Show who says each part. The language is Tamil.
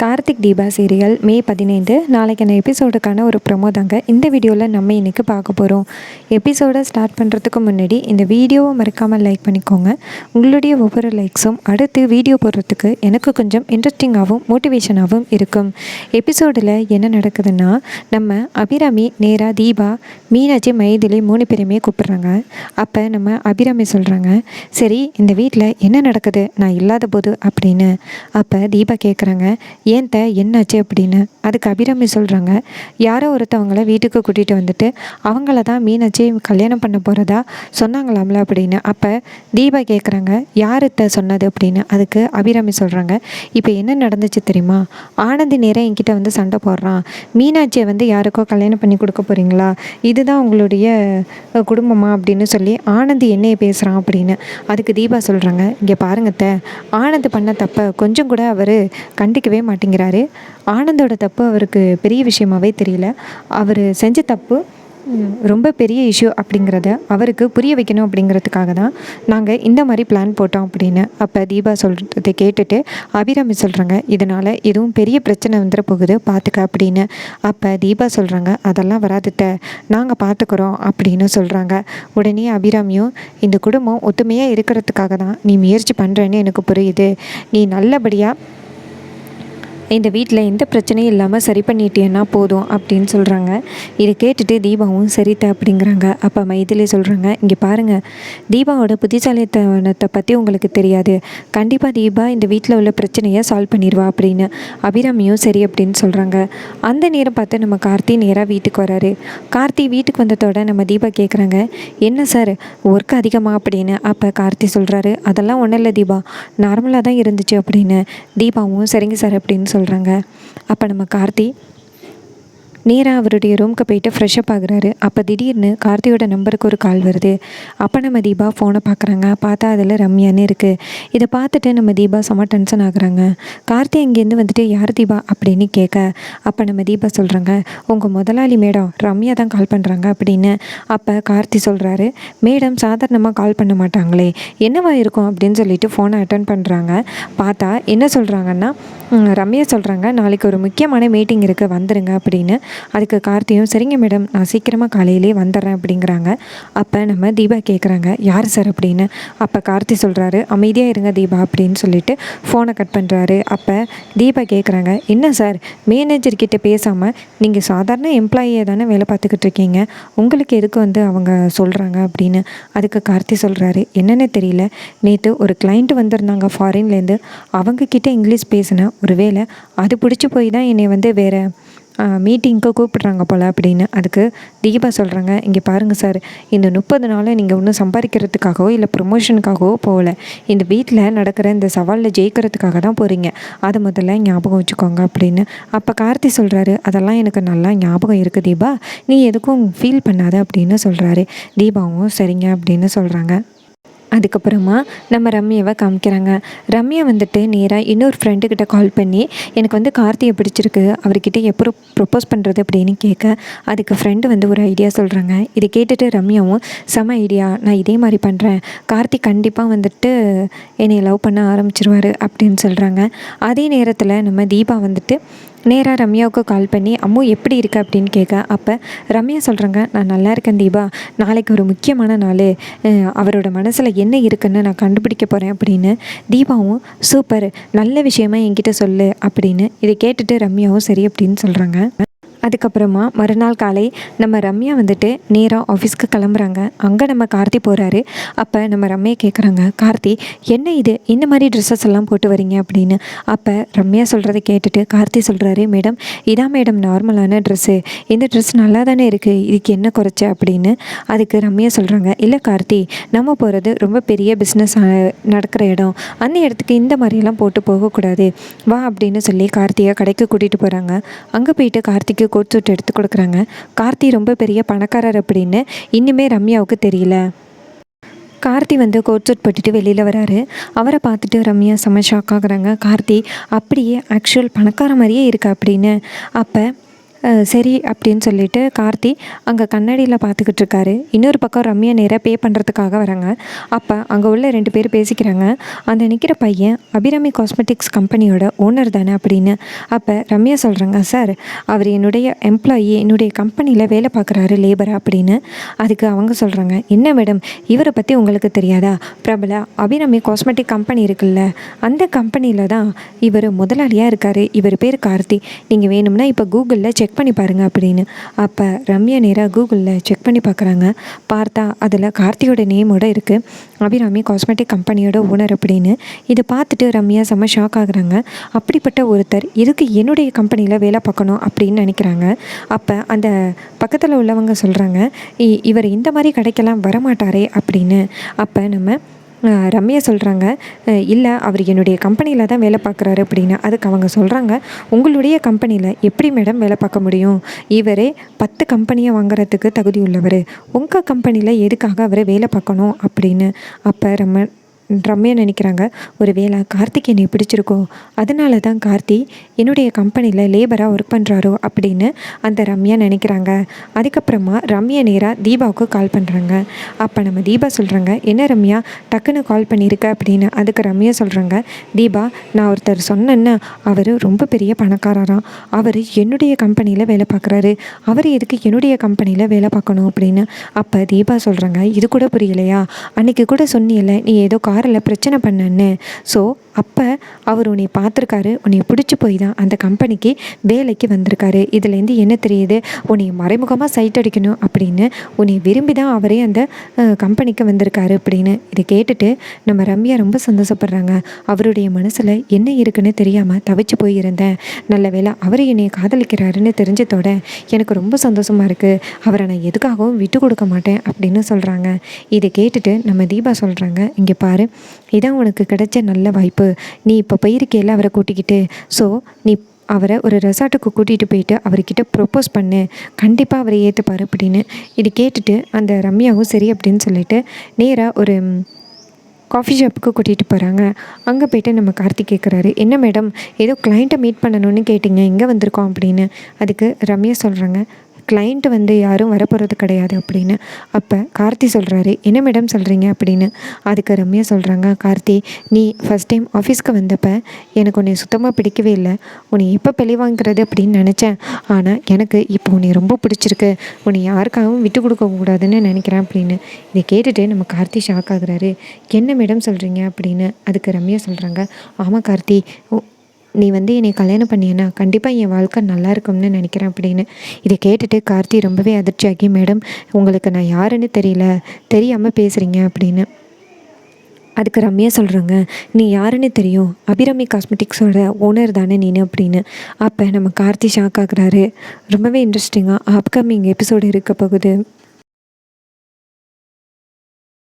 Speaker 1: கார்த்திக் தீபா சீரியல் மே பதினைந்து. நாளைக்கான எபிசோடுக்கான ஒரு ப்ரொமோ தாங்க. இந்த வீடியோவில் நம்ம இன்றைக்கி பார்க்க போகிறோம் எபிசோடை ஸ்டார்ட் பண்ணுறதுக்கு முன்னாடி இந்த வீடியோவை மறக்காமல் லைக் பண்ணிக்கோங்க. உங்களுடைய ஒவ்வொரு லைக்ஸும் அடுத்து வீடியோ போடுறதுக்கு எனக்கு கொஞ்சம் இன்ட்ரெஸ்டிங்காகவும் மோட்டிவேஷனாகவும் இருக்கும். எபிசோடில் என்ன நடக்குதுன்னா நம்ம அபிராமி நேரா தீபா மீனாட்சி மைதிலி மூணு பேருமே கூப்பிட்றாங்க. அப்போ நம்ம அபிராமி சொல்கிறாங்க சரி இந்த வீட்டில் என்ன நடக்குது? நான் இல்லாத போது அப்படின்னு. அப்போ தீபா கேட்குறாங்க ஏன் என்னாச்சு? அப்படின்னு. அதுக்கு அபிராமி சொல்கிறாங்க யாரோ ஒருத்தவங்கள வீட்டுக்கு கூட்டிகிட்டு வந்துட்டு அவங்கள தான் மீனாட்சி கல்யாணம் பண்ண போகிறதா சொன்னாங்களாம்ல? அப்படின்னு. அப்போ தீபா கேட்குறாங்க யார் சொன்னது? அப்படின்னு. அதுக்கு அபிராமி சொல்கிறாங்க இப்போ என்ன நடந்துச்சு தெரியுமா? ஆனந்தி நேரம் என்கிட்ட வந்து சண்டை போடுறான். மீனாட்சியை வந்து யாருக்கோ கல்யாணம் பண்ணி கொடுக்க போகிறீங்களா இதுதான் உங்களுடைய குடும்பமா? அப்படின்னு சொல்லி ஆனந்தி என்னைய பேசுகிறான் அப்படின்னு. அதுக்கு தீபா சொல்கிறாங்க இங்கே பாருங்கத்த ஆனந்த் பண்ண தப்பை கொஞ்சம் கூட அவர் கண்டிக்கவே மாட்டேங்கிறாரு. ஆனந்தோட தப்பு அவருக்கு பெரிய விஷயமாவே தெரியல. அவர் செஞ்ச தப்பு ரொம்ப பெரிய இஷ்யூ அப்படிங்கிறத அவருக்கு புரிய வைக்கணும் அப்படிங்கிறதுக்காக தான் நாங்கள் இந்த மாதிரி பிளான் போட்டோம் அப்படின்னு அப்போ தீபா சொல்கிறத கேட்டுட்டு அபிராமி சொல்கிறாங்க இதனால் எதுவும் பெரிய பிரச்சனை வந்துட போகுது பார்த்துக்க அப்படின்னு. அப்போ தீபா சொல்கிறாங்க அதெல்லாம் வராதுத்த நாங்கள் பார்த்துக்குறோம் அப்படின்னு சொல்கிறாங்க உடனே அபிராமியும் இந்த குடும்பம் ஒத்துமையாக இருக்கிறதுக்காக தான் நீ முயற்சி பண்ணுறேன்னு எனக்கு புரியுது. நீ நல்லபடியாக இந்த வீட்டில் எந்த பிரச்சனையும் இல்லாமல் சரி பண்ணிட்டேன்னா போதும் அப்படின்னு சொல்கிறாங்க இதை கேட்டுட்டு தீபாவும் சரித்த அப்படிங்கிறாங்க. அப்போ மைதிலே சொல்கிறாங்க இங்கே பாருங்கள் தீபாவோட புத்திசாலித்தனத்தை பற்றி உங்களுக்கு தெரியாது. கண்டிப்பாக தீபா இந்த வீட்டில் உள்ள பிரச்சனையை சால்வ் பண்ணிடுவா அப்படின்னு அபிராமியும் சரி அப்படின்னு சொல்கிறாங்க அந்த நேரம் பார்த்து நம்ம கார்த்தி நேராக வீட்டுக்கு வராரு. கார்த்தி வீட்டுக்கு வந்ததோட நம்ம தீபா கேட்குறாங்க என்ன சார் ஒர்க் அதிகமாக அப்படின்னு? அப்போ கார்த்தி சொல்கிறாரு அதெல்லாம் ஒன்றும் இல்லை தீபா நார்மலாக தான் இருந்துச்சு அப்படின்னு. தீபாவும் சரிங்க சார் அப்படின்னு சொல்கிறாங்க அப்போ நம்ம கார்த்தி நேராக அவருடைய ரூம்க்கு போயிட்டு ஃப்ரெஷ்அப் ஆகுறாரு. அப்போ திடீர்னு கார்த்தியோட நம்பருக்கு ஒரு கால் வருது. அப்போ நம்ம தீபா ஃபோனை பார்க்குறாங்க பார்த்தா அதில் ரம்யான்னு இருக்குது இதை பார்த்துட்டு நம்ம தீபா செம்ம டென்ஷன் ஆகுறாங்க. கார்த்தி இங்கேருந்து வந்துட்டு யார் தீபா? அப்படின்னு கேட்க அப்போ நம்ம தீபா சொல்கிறாங்க உங்கள் முதலாளி மேடம் ரம்யா தான் கால் பண்ணுறாங்க அப்படின்னு. அப்போ கார்த்தி சொல்கிறாரு மேடம் சாதாரணமாக கால் பண்ண மாட்டாங்களே. என்னவா இருக்கும்? அப்படின்னு சொல்லிட்டு ஃபோனை அட்டன் பண்ணுறாங்க பார்த்தா என்ன சொல்கிறாங்கன்னா ரம்யா சொல்கிறாங்க நாளைக்கு ஒரு முக்கியமான மீட்டிங் இருக்குது வந்துடுங்க அப்படின்னு. அதுக்கு கார்த்தியும் சரிங்க மேடம் நான் சீக்கிரமாக காலையிலே வந்துடுறேன் அப்படிங்கிறாங்க. அப்போ நம்ம தீபா கேட்குறாங்க யார் சார் அப்படின்னு? அப்போ கார்த்தி சொல்கிறாரு அமைதியாக இருங்க தீபா அப்படின்னு சொல்லிட்டு ஃபோனை கட் பண்ணுறாரு அப்போ தீபா கேட்குறாங்க என்ன சார் மேனேஜர்கிட்ட பேசாமல் நீங்கள் சாதாரண எம்ப்ளாயியை தானே வேலை பார்த்துக்கிட்டு இருக்கீங்க? உங்களுக்கு எதுக்கு வந்து அவங்க சொல்கிறாங்க அப்படின்னு அதுக்கு கார்த்தி சொல்கிறாரு என்னென்னு தெரியல. நேற்று ஒரு client வந்திருந்தாங்க ஃபாரின்லேருந்து அவங்கக்கிட்ட இங்கிலீஷ் பேசினேன் ஒருவேளை அது பிடிச்சி போய் தான் என்னை வந்து வேறு மீட்டிங்க்கு கூப்பிட்றாங்க போல் அப்படின்னு. அதுக்கு தீபா சொல்கிறாங்க இங்கே பாருங்கள் சார் இந்த முப்பது நாளில் நீங்கள் ஒன்றும் சம்பாதிக்கிறதுக்காகவோ இல்லை ப்ரொமோஷனுக்காகவோ போகல. இந்த வீட்டில் நடக்கிற இந்த சவாலில் ஜெயிக்கிறதுக்காக தான் போகிறீங்க அதை முதல்ல ஞாபகம் வச்சுக்கோங்க அப்படின்னு. அப்போ கார்த்தி சொல்கிறாரு அதெல்லாம் எனக்கு நல்லா ஞாபகம் இருக்குது தீபா. நீ எதுக்கும் ஃபீல் பண்ணாத அப்படின்னு சொல்கிறாரு தீபாவும் சரிங்க அப்படின்னு சொல்கிறாங்க அதுக்கப்புறமா நம்ம ரம்யாவை காமிக்கிறாங்க. ரம்யா வந்துட்டு நேராக இன்னொரு ஃப்ரெண்டுக்கிட்ட கால் பண்ணி எனக்கு வந்து கார்த்தியை பிடிச்சிருக்கு. அவர்கிட்ட எப்போ ப்ரொப்போஸ் பண்ணுறது அப்படின்னு கேட்க அதுக்கு ஃப்ரெண்டு வந்து ஒரு ஐடியா சொல்கிறாங்க இதை கேட்டுட்டு ரம்யாவும் செம ஐடியா நான் இதே மாதிரி பண்ணுறேன் கார்த்தி கண்டிப்பாக வந்துட்டு என்னை லவ் பண்ண ஆரம்பிச்சிருவார் அப்படின்னு சொல்கிறாங்க அதே நேரத்தில் நம்ம தீபா வந்துட்டு நேராக ரம்யாவுக்கு கால் பண்ணி அம்மு எப்படி இருக்க? அப்படின்னு கேட்க அப்போ ரம்யா சொல்கிறாங்க நான் நல்லா இருக்கேன் தீபா. நாளைக்கு ஒரு முக்கியமான நாள். அவரோட மனசில் என்ன இருக்குன்னு நான் கண்டுபிடிக்க போகிறேன் அப்படின்னு தீபாவும் சூப்பர். நல்ல விஷயமா என்கிட்ட சொல்லு அப்படின்னு இதை கேட்டுட்டு ரம்யாவும் சரி அப்படின்னு சொல்கிறாங்க அதுக்கப்புறமா மறுநாள் காலை நம்ம ரம்யா வந்துட்டு நேராக ஆஃபீஸ்க்கு கிளம்புறாங்க. அங்கே நம்ம கார்த்தி போகிறாரு அப்போ நம்ம ரம்யா கேட்குறாங்க கார்த்தி என்ன இது? இந்த மாதிரி ட்ரெஸ்ஸஸ் எல்லாம் போட்டு வரீங்க அப்படின்னு. அப்போ ரம்யா சொல்கிறத கேட்டுட்டு கார்த்தி சொல்கிறாரு மேடம் இதான் மேடம் நார்மலான ட்ரெஸ்ஸு இந்த ட்ரெஸ் நல்லா தானே இருக்குது இதுக்கு என்ன குறைச்ச? அப்படின்னு. அதுக்கு ரம்யா சொல்கிறாங்க இல்லை கார்த்தி நம்ம போகிறது ரொம்ப பெரிய பிஸ்னஸ் நடக்கிற இடம். அந்த இடத்துக்கு இந்த மாதிரியெல்லாம் போட்டு போகக்கூடாது. வா அப்படின்னு சொல்லி கார்த்தியை கடைக்கு கூட்டிகிட்டு போகிறாங்க அங்கே போயிட்டு கார்த்திக்கு கோட் சூட் எடுத்து கொடுக்குறாங்க. கார்த்தி ரொம்ப பெரிய பணக்காரர் அப்படின்னு இன்னுமே ரம்யாவுக்கு தெரியல. கார்த்தி வந்து கோட் சூட் போட்டுட்டு வெளியில் வராரு. அவரை பார்த்துட்டு ரம்யா செம்ம ஷாக் ஆகுறாங்க. கார்த்தி அப்படியே ஆக்சுவல் பணக்கார மாதிரியே இருக்கா அப்படின்னு. அப்போ சரி அப்படின்னு சொல்லிட்டு கார்த்தி அங்கே கண்ணாடியில் பார்த்துக்கிட்டு இருக்காரு இன்னொரு பக்கம் ரம்யா நேராக பே பண்ணுறதுக்காக வராங்க. அப்போ அங்கே உள்ள ரெண்டு பேர் பேசிக்கிறாங்க. அந்த நிற்கிற பையன் அபிராமி காஸ்மெட்டிக்ஸ் கம்பெனியோட ஓனர் தானே அப்படின்னு. அப்போ ரம்யா சொல்கிறாங்க சார் அவர் என்னுடைய எம்ப்ளாயி என்னுடைய கம்பெனியில் வேலை பார்க்குறாரு லேபரா அப்படின்னு. அதுக்கு அவங்க சொல்கிறாங்க என்ன மேடம் இவரை பற்றி உங்களுக்கு தெரியாதா? பிரபல அபிராமி காஸ்மெட்டிக் கம்பெனி இருக்குல்ல. அந்த கம்பெனியில் தான் இவர் முதலாளியாக இருக்கார். இவர் பேர் கார்த்தி. நீங்கள் வேணும்னா இப்போ கூகுளில் செக் பண்ணி பாருங்கள் அப்படின்னு. அப்போ ரம்யா நேராக கூகுளில் செக் பண்ணி பார்க்குறாங்க பார்த்தா அதில் கார்த்தியோட நேமோட இருக்குது அபிராமி காஸ்மெட்டிக் கம்பெனியோட ஓனர் அப்படின்னு. இதை பார்த்துட்டு ரம்யா செம்ம ஷாக் ஆகுறாங்க. அப்படிப்பட்ட ஒருத்தர் இதுக்கு என்னுடைய கம்பெனியில் வேலை பார்க்கணும் அப்படின்னு நினைக்கிறாங்க. அப்போ அந்த பக்கத்தில் உள்ளவங்க சொல்கிறாங்க இவர் இந்த மாதிரி கடைக்கெல்லாம் வரமாட்டாரே அப்படின்னு. அப்போ நம்ம ரம்யா சொல்கிறாங்க இல்லை அவர் என்னுடைய கம்பெனியில் தான் வேலை பார்க்குறாரு அப்படின்னு. அதுக்கு அவங்க சொல்கிறாங்க உங்களுடைய கம்பெனியில் எப்படி மேடம் வேலை பார்க்க முடியும்? இவரே பத்து கம்பெனியை வாங்குறதுக்கு தகுதி உள்ளவர். உங்கள் கம்பெனியில் எதுக்காக அவரை வேலை பார்க்கணும்? அப்படின்னு. அப்போ ரம்மன் ரம்யா நினைக்கிறாங்க ஒருவேளை கார்த்திக் என்னை பிடிச்சிருக்கோ? அதனால தான் கார்த்தி என்னுடைய கம்பெனியில் லேபராக ஒர்க் பண்ணுறாரோ அப்படின்னு அந்த ரம்யா நினைக்கிறாங்க. அதுக்கப்புறமா ரம்யா நேராக தீபாவுக்கு கால் பண்ணுறாங்க அப்போ நம்ம தீபா சொல்கிறாங்க என்ன ரம்யா டக்குன்னு கால் பண்ணியிருக்க அப்படின்னு அதுக்கு ரம்யா சொல்கிறாங்க தீபா நான் ஒருத்தர் சொன்னேன்னு அவர் ரொம்ப பெரிய பணக்காரராம். அவர் என்னுடைய கம்பெனியில் வேலை பார்க்குறாரு. அவர் எதுக்கு என்னுடைய கம்பெனியில் வேலை பார்க்கணும்? அப்படின்னு அப்போ தீபா சொல்கிறாங்க இது கூட புரியலையா? அன்னைக்கு கூட சொன்னியல்ல நீ ஏதோ காரில் பிரச்சனை பண்ணேன்னு. ஸோ அப்போ அவர் உன்னை பார்த்துருக்காரு உன்னை பிடிச்சி போய் தான் அந்த கம்பெனிக்கு வேலைக்கு வந்திருக்காரு. இதுலேருந்து என்ன தெரியுது? உன்னை மறைமுகமாக சைட் அடிக்கணும் அப்படின்னு உன்னை விரும்பி தான் அவரே அந்த கம்பெனிக்கு வந்திருக்காரு அப்படின்னு இதை கேட்டுட்டு நம்ம ரம்யா ரொம்ப சந்தோஷப்படுறாங்க. அவருடைய மனசில் என்ன இருக்குன்னு தெரியாமல் தவிச்சு போயிருந்தேன். நல்ல வேளை அவர் என்னை காதலிக்கிறாருன்னு தெரிஞ்சதோட எனக்கு ரொம்ப சந்தோஷமாக இருக்குது அவரை நான் எதுக்காகவும் விட்டு கொடுக்க மாட்டேன் அப்படின்னு சொல்கிறாங்க இதை கேட்டுட்டு நம்ம தீபா சொல்கிறாங்க இங்கே பாரு இதான் உனக்கு கிடைச்ச நல்ல வாய்ப்பு. நீ இப்போ போயிருக்கையில் அவரை கூட்டிக்கிட்டு ஸோ நீ அவரை ஒரு ரெசார்ட்டுக்கு கூட்டிகிட்டு போயிட்டு அவர்கிட்ட ப்ரொப்போஸ் பண்ணு கண்டிப்பாக அவரை ஏற்றுப்பார் அப்படின்னு. இது கேட்டுட்டு அந்த ரம்யாவும் சரி அப்படின்னு சொல்லிட்டு நேராக ஒரு காஃபி ஷாப்புக்கு கூட்டிகிட்டு போகிறாங்க அங்கே போயிட்டு நம்ம கார்த்திக் கேட்குறாரு என்ன மேடம் ஏதோ கிளைண்ட்டை மீட் பண்ணணும்னு கேட்டிங்க எங்கே வந்திருக்கோம்? அப்படின்னு. அதுக்கு ரம்யா சொல்கிறாங்க கிளைண்ட் வந்து யாரும் வரப்போகிறது கிடையாது அப்படின்னு. அப்போ கார்த்தி சொல்கிறாரு என்ன மேடம் சொல்கிறீங்க அப்படின்னு. அதுக்கு ரம்யா சொல்கிறாங்க கார்த்தி நீ ஃபஸ்ட் டைம் ஆஃபீஸ்க்கு வந்தப்போ எனக்கு உன்னை சுத்தமாக பிடிக்கவே இல்லை. உன்னை எப்போ பழி வாங்குறது? அப்படின்னு நினச்சேன். ஆனால் எனக்கு இப்போ உன்னை ரொம்ப பிடிச்சிருக்கு. உன்னை யாருக்காகவும் விட்டு கொடுக்கக்கூடாதுன்னு நினைக்கிறேன் அப்படின்னு. இதை கேட்டுட்டு நம்ம கார்த்தி ஷாக் ஆகுறாரு. என்ன மேடம் சொல்கிறீங்க அப்படின்னு. அதுக்கு ரம்யா சொல்கிறாங்க ஆமாம் கார்த்தி நீ வந்து என்னை கல்யாணம் பண்ணியனா? கண்டிப்பாக என் வாழ்க்கை நல்லா இருக்கும்னு நினைக்கிறேன் அப்படின்னு. இதை கேட்டுட்டு கார்த்தி ரொம்பவே அதிர்ச்சியாகி மேடம் உங்களுக்கு நான் யாருன்னு தெரியல. தெரியாமல் பேசுகிறீங்க அப்படின்னு. அதுக்கு ரம்யா சொல்கிறாங்க நீ யாருன்னு தெரியும். அபிராமி காஸ்மெட்டிக்ஸோட ஓனர் தானே நீனு அப்படின்னு. அப்போ நம்ம கார்த்தி ஷாக் ஆகுறாரு. ரொம்பவே இன்ட்ரெஸ்டிங்காக அப்கமிங் எபிசோடு இருக்க போகுது.